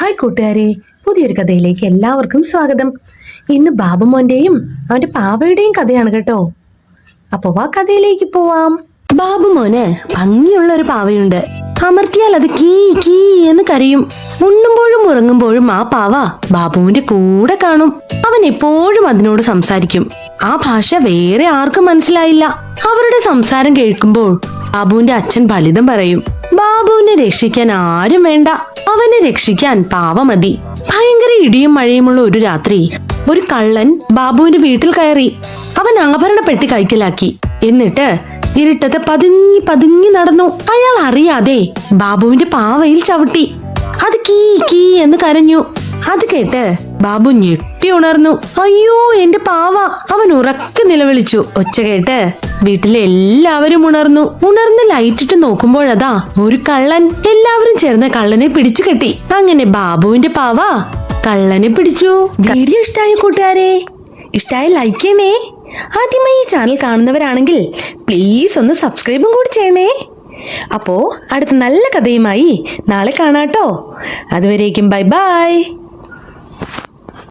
Hi കൂട്ടുകാരെ പുതിയൊരു കഥയിലേക്ക് എല്ലാവർക്കും സ്വാഗതം. ഇന്ന് ബാബുമോന്റെയും അവന്റെ പാവയുടെയും കഥയാണ് കേട്ടോ. അപ്പൊ ആ കഥയിലേക്ക് പോവാം. ബാബുമോന് ഭംഗിയുള്ള ഒരു പാവയുണ്ട്. അമർത്തിയാൽ അത് കീ കീ എന്ന് കരയും. ഉണ്ണുമ്പോഴും ഉറങ്ങുമ്പോഴും ആ പാവ ബാബുവിന്റെ കൂടെ കാണും. അവൻ എപ്പോഴും അതിനോട് സംസാരിക്കും. ആ ഭാഷ വേറെ ആർക്കും മനസ്സിലായില്ല. അവരുടെ സംസാരം കേൾക്കുമ്പോൾ ബാബുവിന്റെ അച്ഛൻ ഫലിതം പറയും. ബാബുവിനെ രക്ഷിക്കാൻ ആരും വേണ്ട. അവനെ രക്ഷിക്കാൻ പാവമതി. ഭയങ്കര ഇടിയും മഴയുമുള്ള ഒരു രാത്രി ഒരു കള്ളൻ ബാബുവിന്റെ വീട്ടിൽ കയറി അവൻ ആഭരണ പെട്ടി കൈക്കലാക്കി. എന്നിട്ട് ഇരുട്ടത്ത് പതുങ്ങി പതുങ്ങി നടന്നു. അയാൾ അറിയാതെ ബാബുവിന്റെ പാവയിൽ ചവിട്ടി. അത് കീ കീ എന്ന് കരഞ്ഞു. അത് കേട്ട് ബാബു ഞെട്ടി ഉണർന്നു. അയ്യോ എന്റെ പാവ. അവൻ ഉറക്കെ നിലവിളിച്ചു. ഒച്ച കേട്ട് വീട്ടിലെ എല്ലാവരും ഉണർന്നു. ഉണർന്ന് ലൈറ്റിട്ട് നോക്കുമ്പോഴതാ ഒരു കള്ളൻ എല്ലാവരും ചേർന്ന് കള്ളനെ പിടിച്ചു കെട്ടി. അങ്ങനെ ബാബുവിന്റെ പാവ? കള്ളനെ പിടിച്ചു. വീഡിയോ ഇഷ്ടായ കൂട്ടുകാരെ? ഇഷ്ടായ ലൈക്ക് ചെയ്യണേ. ആദ്യമായി ഈ ചാനൽ കാണുന്നവരാണെങ്കിൽ പ്ലീസ് ഒന്ന് സബ്സ്ക്രൈബും കൂടി ചെയ്യണേ. അപ്പോ അടുത്ത നല്ല കഥയുമായി നാളെ കാണാട്ടോ. അതുവരേക്കും ബൈ ബൈ.